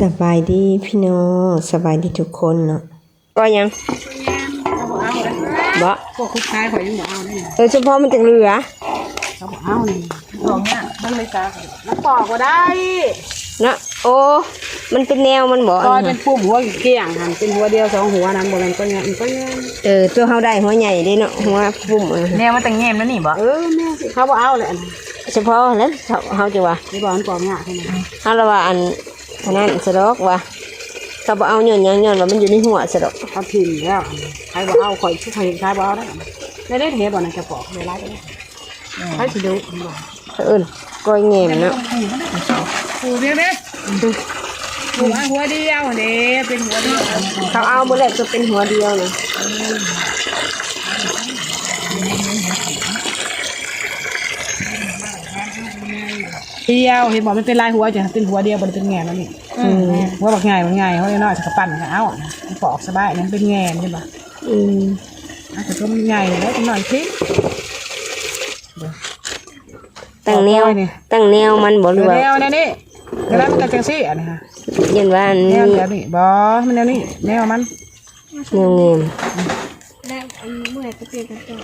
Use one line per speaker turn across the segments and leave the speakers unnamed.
สบายดีพี่น้องสบายดีทุกคนเนาะก็ยังบ่
พวกคุกคายข่อยยังบ่เอาได้
โดยเฉพาะมันจังเหลือ
เขาบ่เอานี่ลองเนี่ยมันเลยตามันปอกก็ได้
เนาะโอ้มันเป็นแนวมันบ่
ซอย
อัน
เป็
นี้
นปุ่มหัวเกี่ยงหันเป็นหัวเดียวสองหัวนั้นบ่แม่นก็เงี้ยมันก็เงี้ย
เออตัวเฮาได้หัวใหญ่เด้เนาะหัวปุ่มอันนั้น
แนวมันตังแงมแล้วนี่บ่
เออแม่สิเขาบ่เอาเลยอันนี้
เฉพาะแล้วเฮาจะว่า
นี่บ่มันปอกยากใช่ไหม
เฮาละว่าอัน อันนั้นสะดอกว่าเขาบ่เอาย้อนหยังย้อนว่ามันอยู่ในหัวสะดอก
เขาถิ่นแล้วใครบ่เอาข่อยชุกข่อยใครบ่เอาได้ได้ได้เห็นบ่นั่นจะปอกได้หลายก็ได้ใครสิดูบ่
เอิ้นก้อยแงมเนาะ
ปูเด้เด้ปูเอาหัวเดียวเด้เป็นหัวเดียว
เขาเอาบ่แล้วจะเป็นหัวเดียวนะ
เดียวเห็นบ่มันเป็นลายหัวจะเป็นหัวเดียวบ่ได้เป็นแง่นั่นนี่
อืม
หัวบักใหญ่บักใหญ่เขาเลยน้อยจะกระปั้นกันเอามันปอกสบายนั่นเป็นแง่ใช่ปะ
อืม
อะแต่ก็มันใหญ่แล้วจะหน่อยพริก
ตั้งแนว
ก้อยนี่
ตั้งแนวมันบ่หรือว่า
แนวแนวนี่เวลามันก็จังซี่อะนะฮะ
เย็นว่าอัน
แน
นี้
วแนวนี่บอมันแนวนี่แนวมัน
แนวเงม
แล้วอันเมื่อไหร่จะเปลี่ยนกระจก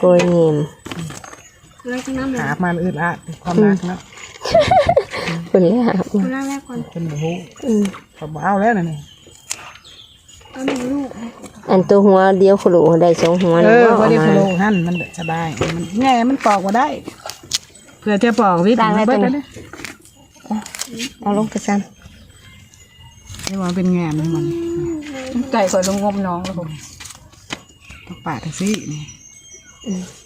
โกยเงม
แล้วก็น้ำเหลือ
หามันอึดอัดความรักเนาะ
คนแรก
คนแรกก่อน
เป็นหู
อืม
เขาบอกเอาแล้วนะนี่
เอาหนึ่งลูก
อันตัวหัวเดียวขลุได้สองหัว
เอ
นะ
อ
บ่
พอ
เอา
ดี
มา
พะโล้หั่นมันสบายมันแง่มันปอกว่าได้เพื่อจะปอกวิบมันเบิดแล้วเนี่ย
เอาลงไปซ้
นี่ว่าเป็นแง่มันมัน
ไก่ข่อยลงงมน้องแล้วผม
ต้องปาดทังซี่นี่พ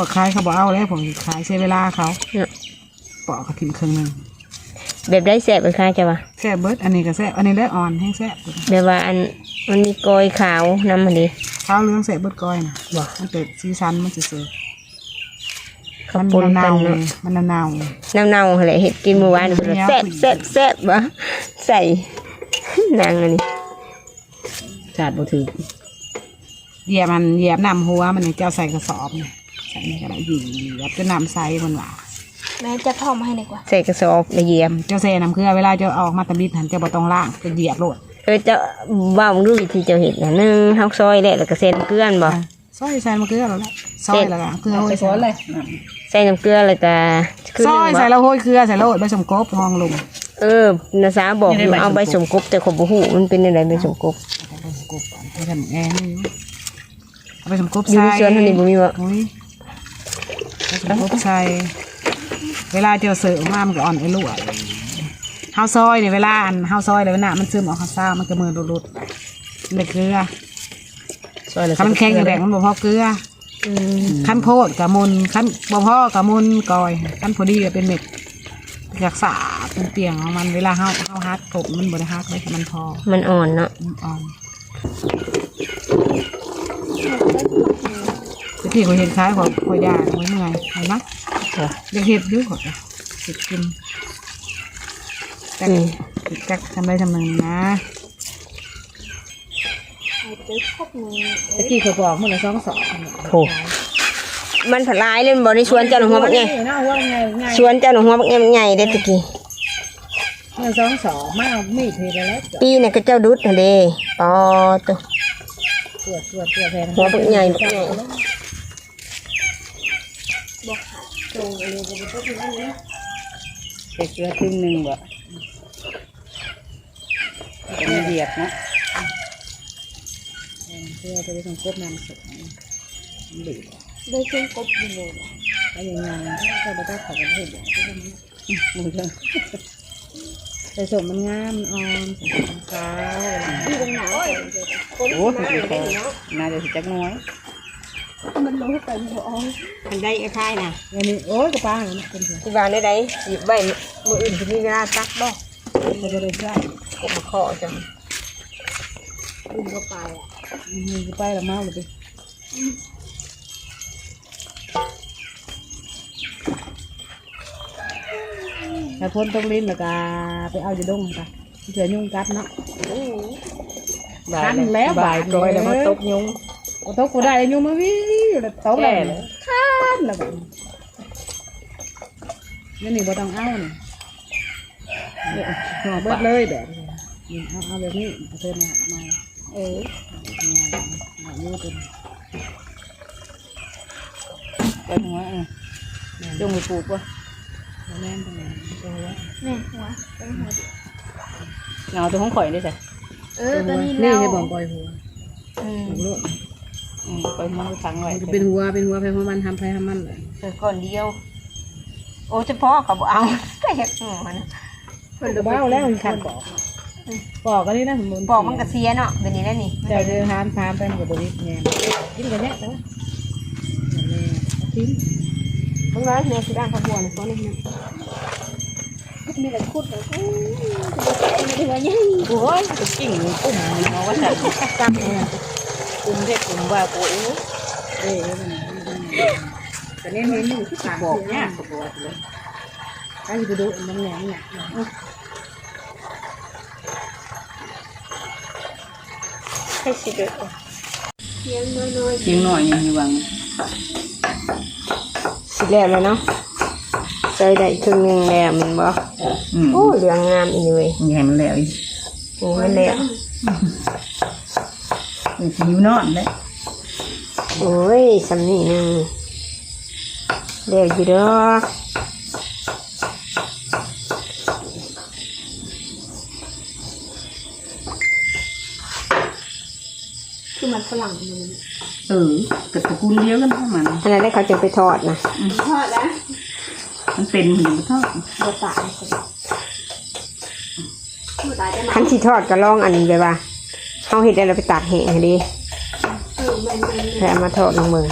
วกขายเขาบอกเอาแล้วผมขายใช้เวลาเขาำ
เนาะ
ปอกกระถิ่นครึ่งหนึง
แบบได้แสบเป็นค่าจ้ะวะ
แซ่บเบิดอันนี้ก็แซ่บอันนี้ได้อ่อนแห้งแซ่บ
แบบว่าอันมันมีกอยขาวนำมันดี
ข้าวเหลืองแซ่บเบิดก้อยนะบ่มันเป็ดซีซันมันจะเสือ
ข้าว
มัน
ปน
เน่า
กัน
ๆ
เนาะ
เลยมันเน่า
เน่าๆอะไรเห็ดกินเมื่อวานเพิ่นว่าแซ่บแซ่บแซ่บวะใส่ นางอันนี้
ๆจัดบ่ถือเหยียบมันเหยียบน้ำหัวมันเนี่ยเจ้าใส่กระสอบเนี่ย ใส่ในกระดาษหยีเหยียบจะน้ำใสมันว่า
แม่จะพ่อมาให้ดีกว่า
ใส่กระสอบละเยียม
เจ้าใส่น้ำเกลือเวลาเจ้าเอาออกมาตะบิดหันเจ้าบ่ต้องล้างจะเหยียบโลด
เออจะว่ามึงดูวิธีเจ้าเห็ดนะหนึ่งเฮาซอยแล้วแล้วก็เส้นเกลือนบ่
ซอยใส่น้ำเกลือแล้วแหละซอยแล้วก็เกลือโร
ไป
ย
สอนเลย
ใส่น้ำเกลือแล้วก็คือ
ซอยใส่แล้วโรยเกลือใส่โรยใบสมกบห้องลง
เออนาสาบอกอยู่เอาใบสมกบแต่ขบหูมันเป็นอะไรใบสมกบ
เอาใบสมกบก่อนให้ทำแอร์นี่เอาใบสมกบ
อยู่
ใส่
ในสวนเท่านี้บ่มีบ่
อุ้ยใบสมกบใส่เวลาเจ้าเสิร์ฟมามันก็อ่อนไอ้ลวดเฮาซอยเนี่ยเวลาอันเฮาซอยเลยน่ะมันซึมออกข้าวซ่ามันก็มือรุดๆเลยเกลือ
ซอยแล้ว
คันมันแข็งอย่างแดงมันบ่พอเกลือ
อืม
ขั้นโพดกับมุนขั้นบ่พอกับมุนกอยขั้นพอดีก็เป็นเม็ดจากสาเป็นเปียงของมันเวลาเฮาเฮาฮัดกบมันบ่ได้ฮัดไว้ให้มันพอ
มันอ่อนเนาะ
มันอ่อน ตะกี้เขาเห็นคล้ายของคอยยาไว้เมื่อยเห็นไหมอยากเห็ดอยู่ก่อนเห็ดกินแต่
อืม
จักทำได้ทำหนึ่งนะ
เจอครบหนึ่ง
ตะกี้เขาบอกมันละสองสอง
โหมันผลายเลยมันบ่ในสวนเจ้าหนูหัวบักใหญ่
น่าว่าไงไง
สวนเจ้าหนูหัวบักใหญ่บักใหญ่เด้ตะกี้
มันสองสองมาเอามีดเทไปแล้ว
ปีน่ะก็เจ้าดุดน่ะเด้ปอตัว
ตรวจตรวจตรวจแทน
หัวบักใหญ่บักใหญ่
เกเกลือครึ่งหนึ่งบ่เป็นเหยียบนะเพื่อจะได้ทำกบน้ำสุกดี
ได้เครื่องกบอยู่เลย
ก็ยังยังก็ไม่ได้ขอกันเห็นอย่างที่มันมือกันแต่สมมันงามอ่อนขาว
ที่เป็นหนา
โอ้โหน่าจะสิจักน้อย
มันรู้ไปหมด
มันได้คล้ายๆน่ะ
อันนี้โอ้ยกระป้าเนี่ยเป็นเถอะ
ที่บ้านได้ได้สิใบมื้ออื่นสิมีเวลาตักบ่
จะได้ได้
กบมาขอจัง
อุ่นก็ไปอะ
มีไปละเมาเลยดิถ้าพ้นต้องลิ้นแล้วก็ไปเอาอยู่ดงค่ะเสือยุ่งกัดเนาะทันแล้วบ่าย
ก้อยแล้วมาตบยุง
โอ้โตกูได้ยุ่งมาวิวแล้วโตแล้ว
แก่เลย
ทันแล้วแบบนี่นี่บ่ต้องเอานี่ห่อเบิดเลยแบบนี้นี่เอาเอาแบบนี้เอาเพิ่มามา
เออ
มามาอยู่เป็น
ไปหัวเออจงไปปลูกวะ
บ่แม่นตรงนี้ตัวว่า
แม่หัวเป็นหัวดิ
เงาตัวของข่อยด้วยสิ
เออตอนนี้
นี่ให้บ่ปล่อยหัว
อืม
ถูกโลด
อืมไปมันฟังไว้
มันจะเป็นหัวเป็นหัวไปเพราะมันทำไปทำมันเลย
เออก่อนเดียว โอ้เฉพาะเขาบอกเอาก็เห็ดหัวนะ
เพิ่นก็เบ้าแล้วมันขันปอกปอกก็นี่นะสมมุติ
บอกมันก็เสียเนาะเดี๋ยวนี้แล้วนี่
เจ้าเดินทานทานไปมันก็บ่ได้แง่กินกันแน่แต่ว่าแม่ทิ้ง
ต้องร้อยแม่สิด้านขบวนเขานี่นะ
มีแต่คุดแบบอู้จะไปแกะไม่ได้ว่ายัง
โอ้ยจะกิ่งปุ่มเนาะว่าฉันตั้งปุ่มเทศปุ่มว่าโอ้ย
เอ้ยมันแต่เนี่ยเมนูที่ต่าง
บอก
เนี่
เนี่ยยบอกเลย
ใครไปดูมันแหนมเนี่ย
ให้สิเด้อ
เสียงน้อย
เพียงหน่อย ยังมีวัง
สิแล้วแล้วเนาะใส่ได้ครึ่งหนึงแล้วแมันบ่
อืม
โอ้เหลืองงามอีนี่เว้ย
ยังไง มันแล้วอีก
โอ้ยแล้ว
มันหิวนอนเลย
โอ้ยสำนี่หนึงแล้วอยู่ดอก
ๆคือมันฝรั่งมัน
เออกับตระกูลเดียวกันเท่ามัน
อันนั้นได้เขาจะไปทอดนะ
ทอดแล้ว
มันเป็นเหมือนทอด
บ่ตายคนบ่ตายจะมา
คันที่ทอดก็ลองอันนี้ไปว่า เฮาเฮ็ดได้แล้วไปตากแห้งให้ดี
เออมันมัน
แล้วเอามาทอดลงมือ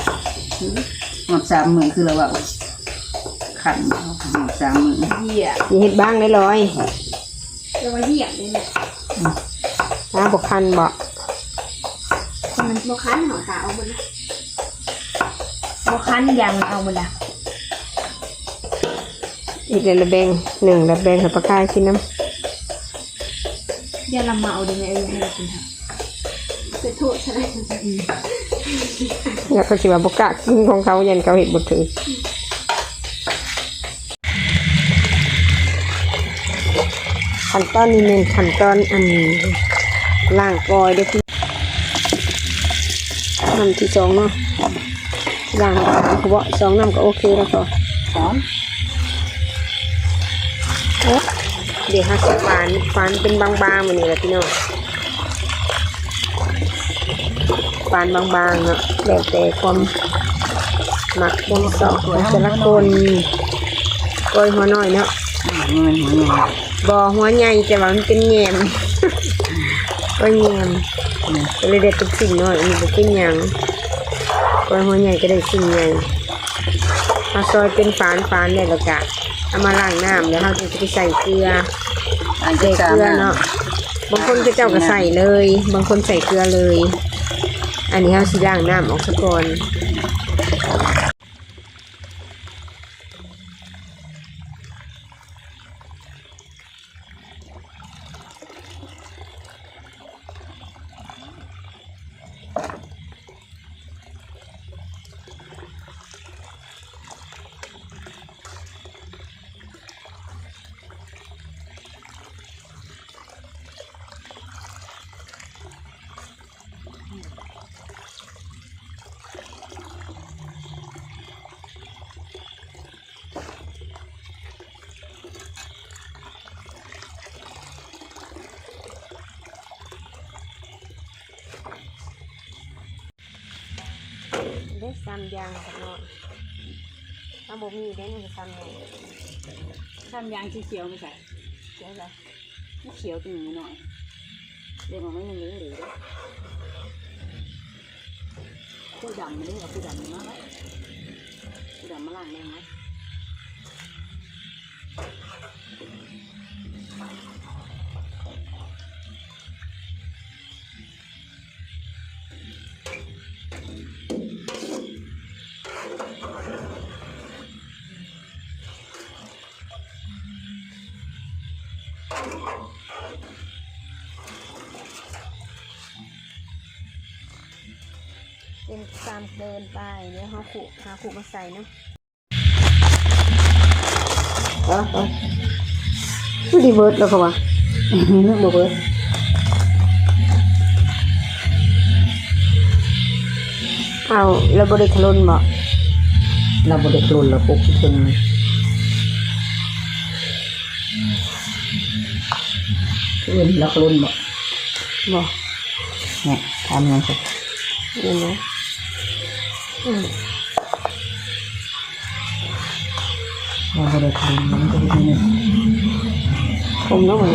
หมดสามหมื่นคือเราว่าขันหมดสามหมื่น
เหยียบ
มีเฮ็ดบ้างได้ร้อย
เราว่าเหยียบเลยเนี่ย
นะบ่คันบ่
มันบ่คันหอตาเอาหมดนะ
บ่คันยังเอาหมดละอีกแล้วละแบ่งหนึ่งแล้วแบ่งให้ปลาคายกินน้ำ
อย่าละเมาเดี๋ยวแม่เอาให้เรากินค่ะเสียโทษใช่ไหม
แล้วก็สิว่าบกล้ากินของเขายันเขาเห็ดบดถือขั้นตอนนี้เป็นขั้นตอนอันล่างกอยเด้อพี่น้ำที่สองเนาะล่างสามเขาบอกสองน้ำก็โอเคแล้วก็
สอน
โอ๊ะเดี๋ยวหักฟานฟานเป็นบางๆเหมือนนี้แหละพี่น้องฟานบางๆเนาะแล้วแต่ความหมักความสอบของแต่ละคนกอยหัวน้อยเนาะ
เงินหัวเงิน
บอหัวใหญ่แต่ว่ามันเป็นแยมก็แยมก็เลยได้เป็นสิ่งน้อยอันนี้ก็เป็นหยังกอยหัวใหญ่ก็ได้สิ่งใหญ่มาซอยเป็นฝานฝานเนี่ยแล้วก็เอามาล้างน้ำแล้วเราจะไปใส่เกลือ
อัน
ใส่
ที่สาม
เกลือเนาะบางคนก็เจ้าก็ใส่เลย บางคนใส่เกลือเลย อันนี้เราสิล้างน้ำออกซะก่อน ได้ซ้ำยางกับนอนถ้าบ่มีได้นี่ก็ซ้ำยาง
ทำยางเขียวไม่ใส่
เดี๋ยวเลย
เขียวตัวหนึ่งหน่อยเดี๋ยวมันไม่มีเหลือผู้ดำไม่ได้เอาผู้ดำมาไหมผู้ดำมาล่างได้ไหมา
มเดินไปเดี๋ยวเขาขุหาขุมาใส่เนาะ
เออเออ
ไม่ได้เบิร์ดแล้วเขาว่า
บ่เบิด
เอาแล้วบริคลนบ่
เราบ่ได้โดนเราปกถึงเอื่นเรากลุนบ่
บ่
เนี่ยทำยังไง
นี่นะ อืม
เราบ่ได้กลุนมันก็ได้เนี่ย
ผมลงมา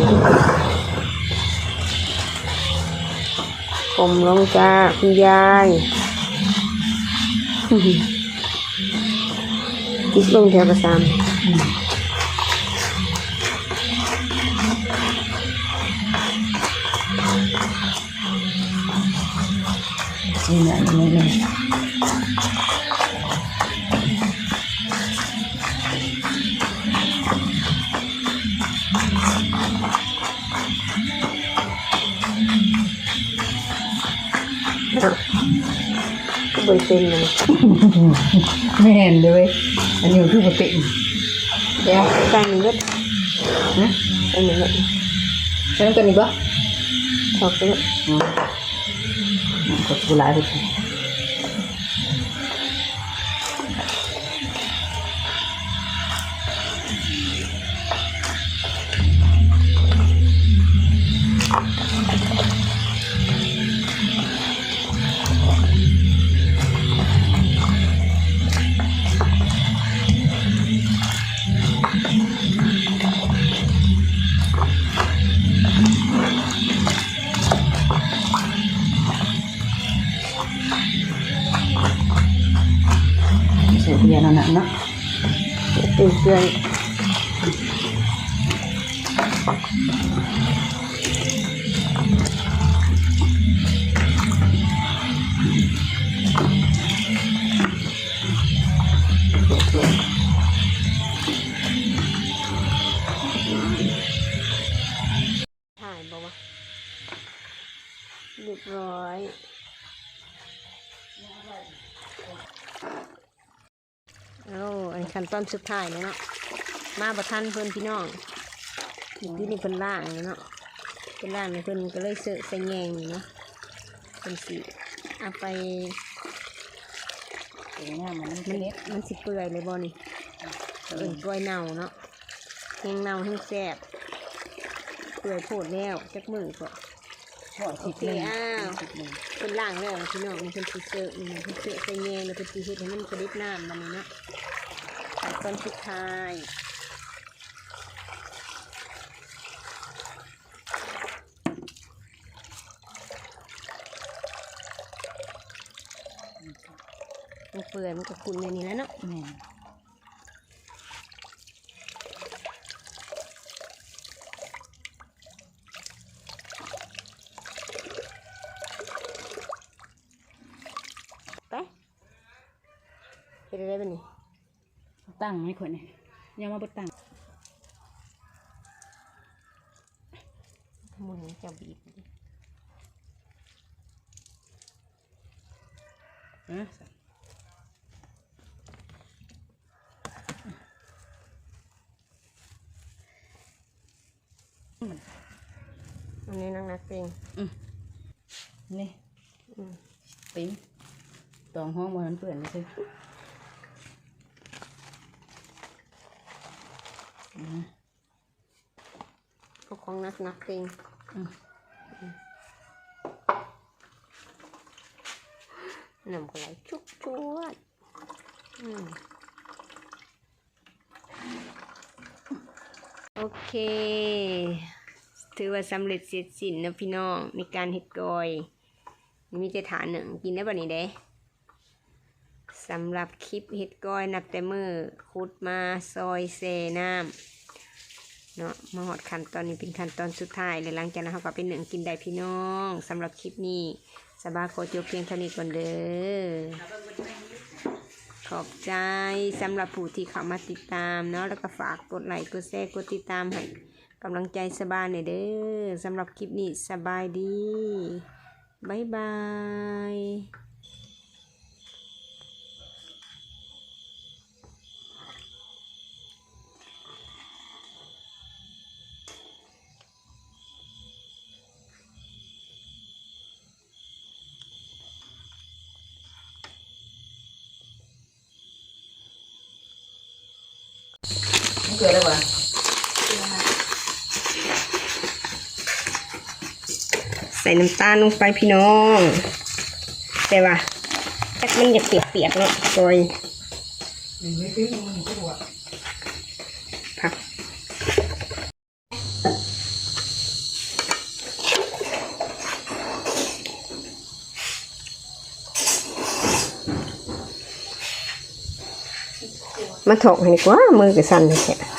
ผมลงจ้าคุณยายติดลงแถวกระซาม
นี่นี่ยนี่เนี่ย
ก็บริเป็นเลย
ไม่เห็นเลยอันนี้คือบ่ติง
เดี๋ยวใส่หนึ่งเม็ด
นะ
ใส่หนึ่งเม็ด
ใช่กันนี่บ่
ถอกไปเลย
อืมกดกูหลายไปเถ่า
ยบอกว่าเรียบร้อยเอาอันขั้นตอนสุดท้ายแล้วเนาะมาประทันเพิ่อนพี่น้อง ที่นี่เพิ่นล่างแล้วเนาะเพิ่นล่างเนี่ยเพิ่นก็เลยเสอะใส่แยงนี่เนาะเพิ่นสิเอาไป
เป็นงามมัน
มันมันสิเปื่อยเลยบ่นี่เอิ่นกล้วยเน่าเนาะแห้งเน่าแห้งแซ่บเปื่อยโพดแล้วจักมือก็
ทอดสิบเลย
อ้าวเพิ่นล่างแล้วพี่น้องนี่เพิ่นสิเสอะนี่เพิ่นเสอะใส่แยงแล้วเพิ่นสิเฮ็ดให้มันกระดิบน้ำมันนี่เนาะขั้นตอนสุดท้าย มันเปื่อยมันก็ขุ่นในนี้แล้วเนาะ
แม่น
ไปเฮ็ดอะไรบ้านี่
ตั้งให้คนนี่ยังมาบ่ตั้ง
หมุนจะบีบดิ
เออ
อัน นี้นังนักเพลง
นี่
อืม
ปิ้งตองห้องบ่ทันเปื่อนเลยสิอืม
เอาของนักนักเพลง
อืม
น้ำก็ไหลชุกชวดอืมโอเค ถือว่าสำเร็จเสร็จสิ้นนะพี่น้องในการเฮ็ดกอยมีแต่ฐานหนึ่งกินได้ป่ะนี่เด้สำหรับคลิปเฮ็ดกอยนับแต่มือคุดมาซอยเซน้ำเนาะมาหอดขั้นตอนนี้เป็นขั้นตอนสุดท้ายเลยหลังจากนั้นเขาก็เป็นหนึ่งกินได้พี่น้องสำหรับคลิปนี้สบายโคจบเพียงเท่านี้ก่อนเด้อขอบใจสำหรับผู้ที่เข้ามาติดตามเนาะแล้วก็ฝากกดไลค์กดแชร์กดติดตามให้ กำลังใจสบายหน่อยเด้อสำหรับคลิปนี้สบายดีบายบาย
เกิดอะไรวะ
ส่น้ำตาลลงไปพี่น้องแต่ว่าแค่มันอย่าเปียกๆเนาะซอยผักมาถกให้ดีกว่ามือกับสั่นเลยแค่